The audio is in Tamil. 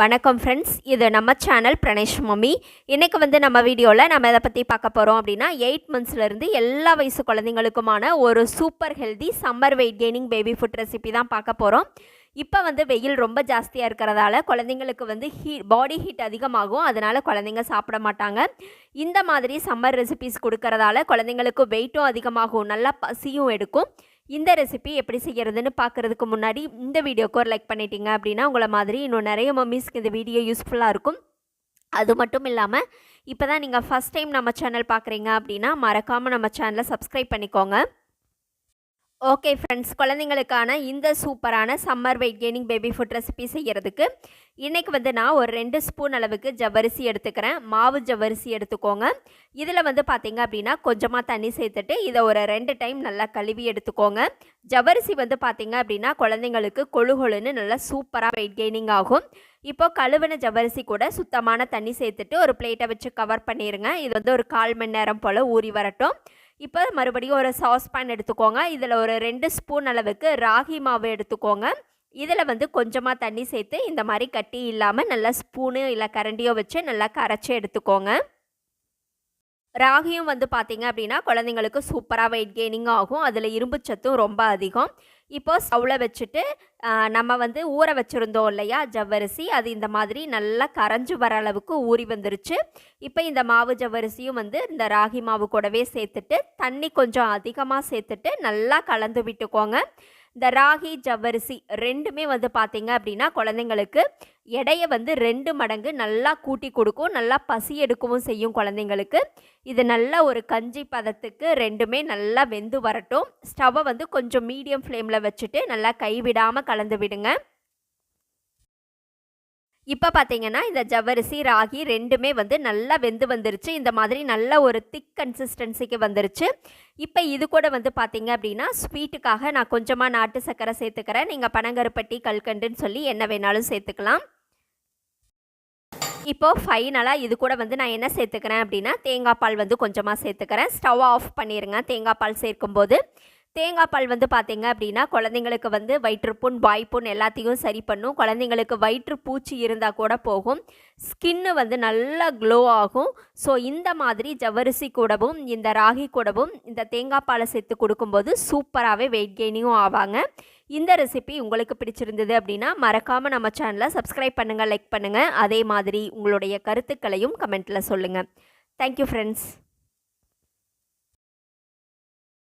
வணக்கம் ஃப்ரெண்ட்ஸ் இது நம்ம சேனல் பிரணேஷ் மம்மி இன்றைக்கி வந்து நம்ம வீடியோவில் நம்ம இதை பற்றி பார்க்க போகிறோம் அப்படின்னா எயிட் மந்த்ஸ்லேருந்து எல்லா வயசு குழந்தைங்களுக்குமான ஒரு super healthy summer weight gaining baby food recipe தான் பார்க்க போகிறோம் இப்போ வந்து வெயில் ரொம்ப ஜாஸ்தியாக இருக்கிறதால குழந்தைங்களுக்கு வந்து ஹீ பாடி ஹீட் அதிகமாகும். அதனால் குழந்தைங்க சாப்பிட மாட்டாங்க. இந்த மாதிரி சம்மர் ரெசிபிஸ் கொடுக்கறதால குழந்தைங்களுக்கு வெயிட்டும் அதிகமாகும். நல்லா பசியும் எடுக்கும். இந்த ரெசிபி எப்படி செய்கிறதுன்னு பார்க்குறதுக்கு முன்னாடி இந்த வீடியோக்கு ஒரு லைக் பண்ணிட்டீங்க அப்படின்னா உங்களை மாதிரி இன்னும் நிறைய மம்மிஸ்க்கு இந்த வீடியோ யூஸ்ஃபுல்லாக இருக்கும். அது மட்டும் இல்லாமல் இப்போ தான் நீங்கள் ஃபஸ்ட் டைம் நம்ம சேனல் பார்க்குறீங்க அப்படின்னா மறக்காமல் நம்ம சேனலை சப்ஸ்கிரைப் பண்ணிக்கோங்க. ஓகே ஃப்ரெண்ட்ஸ் குழந்தைங்களுக்கான இந்த சூப்பரான summer weight gaining baby food recipe செய்கிறதுக்கு இன்றைக்கி வந்து நான் ஒரு ரெண்டு ஸ்பூன் அளவுக்கு ஜவ்வரிசி எடுத்துக்கிறேன். மாவு ஜவ்வரிசி எடுத்துக்கோங்க. இதில் வந்து பார்த்திங்க அப்படின்னா கொஞ்சமாக தண்ணி சேர்த்துட்டு இதை ஒரு ரெண்டு டைம் நல்லா கழுவி எடுத்துக்கோங்க. ஜவ்வரிசி வந்து பார்த்திங்க அப்படின்னா குழந்தைங்களுக்கு கொழு கொழுன்னு நல்லா சூப்பராக வெயிட் கெய்னிங் ஆகும். இப்போது கழுவின ஜவ்வரிசி கூட சுத்தமான தண்ணி சேர்த்துட்டு ஒரு பிளேட்டை வச்சு கவர் பண்ணிடுங்க இது வந்து ஒரு கால் மணி நேரம் போல் ஊறி வரட்டும். இப்போ மறுபடியும் ஒரு சாஸ்பேன் எடுத்துக்கோங்க. இதில் ஒரு ரெண்டு ஸ்பூன் அளவுக்கு ராகி மாவு எடுத்துக்கோங்க. இதில் வந்து கொஞ்சமாக தண்ணி சேர்த்து இந்த மாதிரி கட்டி இல்லாமல் நல்லா ஸ்பூனு இல்லை கரண்டியோ வச்சு நல்லா கரைச்சி எடுத்துக்கோங்க. ராகியும் வந்து பார்த்திங்க அப்படின்னா குழந்தைங்களுக்கு சூப்பராக வெயிட் கெய்னிங் ஆகும். அதில் இரும்பு சத்தும் ரொம்ப அதிகம். இப்போது ஸ்டவ்வில் வச்சுட்டு நம்ம வந்து ஊற வச்சுருந்தோம் இல்லையா ஜவ்வரிசி. அது இந்த மாதிரி நல்லா கரைஞ்சி வர அளவுக்கு ஊறி வந்துருச்சு. இப்போ இந்த மாவு ஜவ்வரிசியும் வந்து இந்த ராகி மாவு கூடவே சேர்த்துட்டு தண்ணி கொஞ்சம் அதிகமாக சேர்த்துட்டு நல்லா கலந்து விட்டுக்கோங்க. இந்த ராகி ஜவ்வரிசி ரெண்டுமே வந்து பார்த்திங்க அப்படின்னா குழந்தைங்களுக்கு எடையை வந்து ரெண்டு மடங்கு நல்லா கூட்டி கொடுக்கும் நல்லா பசி எடுக்கவும் செய்யும் குழந்தைங்களுக்கு. இது நல்ல ஒரு கஞ்சி பதத்துக்கு ரெண்டுமே நல்லா வெந்து வரட்டும். ஸ்டவ்வை வந்து கொஞ்சம் மீடியம் ஃப்ளேமில் வச்சுட்டு நல்லா கைவிடாமல் கலந்து விடுங்க. இப்போ பார்த்தீங்கன்னா இந்த ஜவ்வரிசி ராகி ரெண்டுமே வந்து நல்லா வெந்து வந்துருச்சு. இந்த மாதிரி நல்ல ஒரு திக் கன்சிஸ்டன்சிக்கு வந்துருச்சு. இப்போ இது கூட வந்து பார்த்தீங்க அப்படின்னா ஸ்வீட்டுக்காக நான் கொஞ்சமாக நாட்டு சர்க்கரை சேர்த்துக்கிறேன். நீங்கள் பனங்கருப்பட்டி கல்கண்டுன்னு சொல்லி என்ன வேணாலும் சேர்த்துக்கலாம். இப்போது ஃபைனலாக இது கூட வந்து நான் என்ன சேர்த்துக்கிறேன் அப்படின்னா தேங்காய் பால் வந்து கொஞ்சமாக சேர்த்துக்கிறேன். ஸ்டவ் ஆஃப் பண்ணிடுங்க தேங்காய் பால் சேர்க்கும்போது தேங்காய் பால் வந்து பார்த்தீங்க அப்படின்னா குழந்தைங்களுக்கு வந்து வயிற்றுப்புண் வாய்ப்புண் எல்லாத்தையும் சரி பண்ணும். குழந்தைங்களுக்கு வயிற்று பூச்சி இருந்தால் கூட போகும். ஸ்கின்னு வந்து நல்லா க்ளோ ஆகும். ஸோ இந்த மாதிரி ஜவ்வரிசி கூடவும் இந்த ராகி கூடவும் இந்த தேங்காய் பாலை சேர்த்து கொடுக்கும்போது சூப்பராகவே வெயிட் கெய்னிங்கும் ஆவாங்க. இந்த ரெசிபி உங்களுக்கு பிடிச்சிருந்தது அப்படின்னா மறக்காமல் நம்ம சேனலை சப்ஸ்கிரைப் பண்ணுங்கள் லைக் பண்ணுங்கள் அதே மாதிரி உங்களுடைய கருத்துக்களையும் கமெண்ட்டில் சொல்லுங்கள் தேங்க்யூ ஃப்ரெண்ட்ஸ்